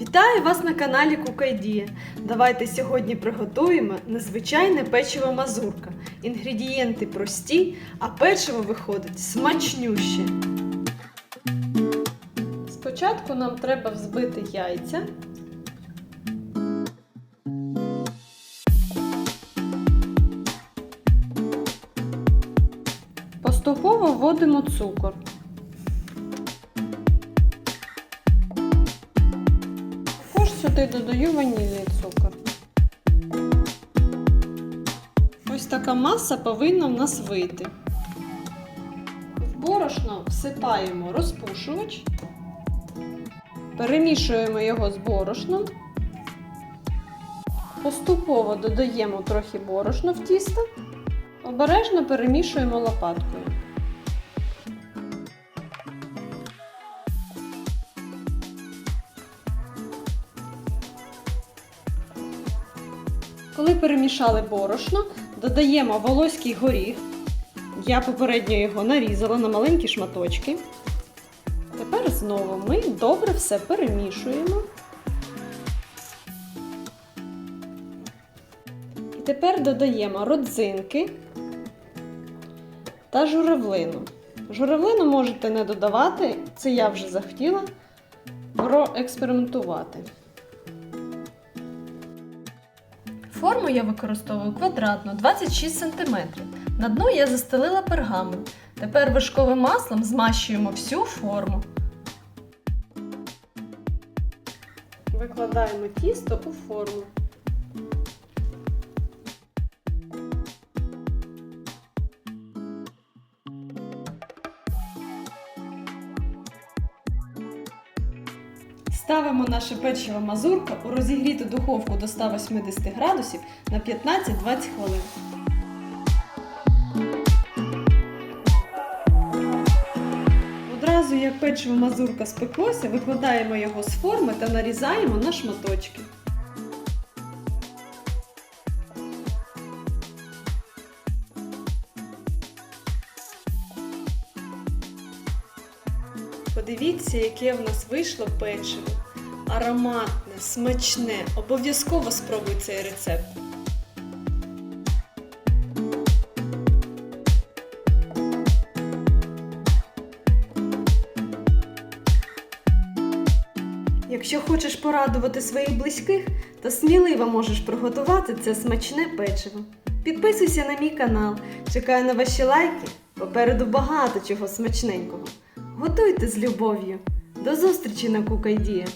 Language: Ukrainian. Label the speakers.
Speaker 1: Вітаю вас на каналі Кукайдія. Давайте сьогодні приготуємо незвичайне печиво мазурка. Інгредієнти прості, а печиво виходить смачнюще. Спочатку нам треба взбити яйця. Поступово вводимо цукор. Сюди додаю ванільний цукор. Ось така маса повинна в нас вийти. В борошно всипаємо розпушувач, перемішуємо його з борошном, поступово додаємо трохи борошна в тісто, обережно перемішуємо лопаткою. Коли перемішали борошно, додаємо волоський горіх. Я попередньо його нарізала на маленькі шматочки. Тепер знову ми добре все перемішуємо. І тепер додаємо родзинки та журавлину. Журавлину можете не додавати, це я вже захотіла проекспериментувати. Форму я використовую квадратну 26 см. На дно я застелила пергамент. Тепер вишковим маслом змащуємо всю форму. Викладаємо тісто у форму. Ставимо наше печиво мазурка у розігріту духовку до 180 градусів на 15-20 хвилин. Одразу як печиво мазурка спеклося, викладаємо його з форми та нарізаємо на шматочки. Подивіться, яке в нас вийшло печиво. Ароматне, смачне. Обов'язково спробуй цей рецепт. Якщо хочеш порадувати своїх близьких, то сміливо можеш приготувати це смачне печиво. Підписуйся на мій канал, чекаю на ваші лайки. Попереду багато чого смачненького. Готуйте з любов'ю. До зустрічі на Кукайдія!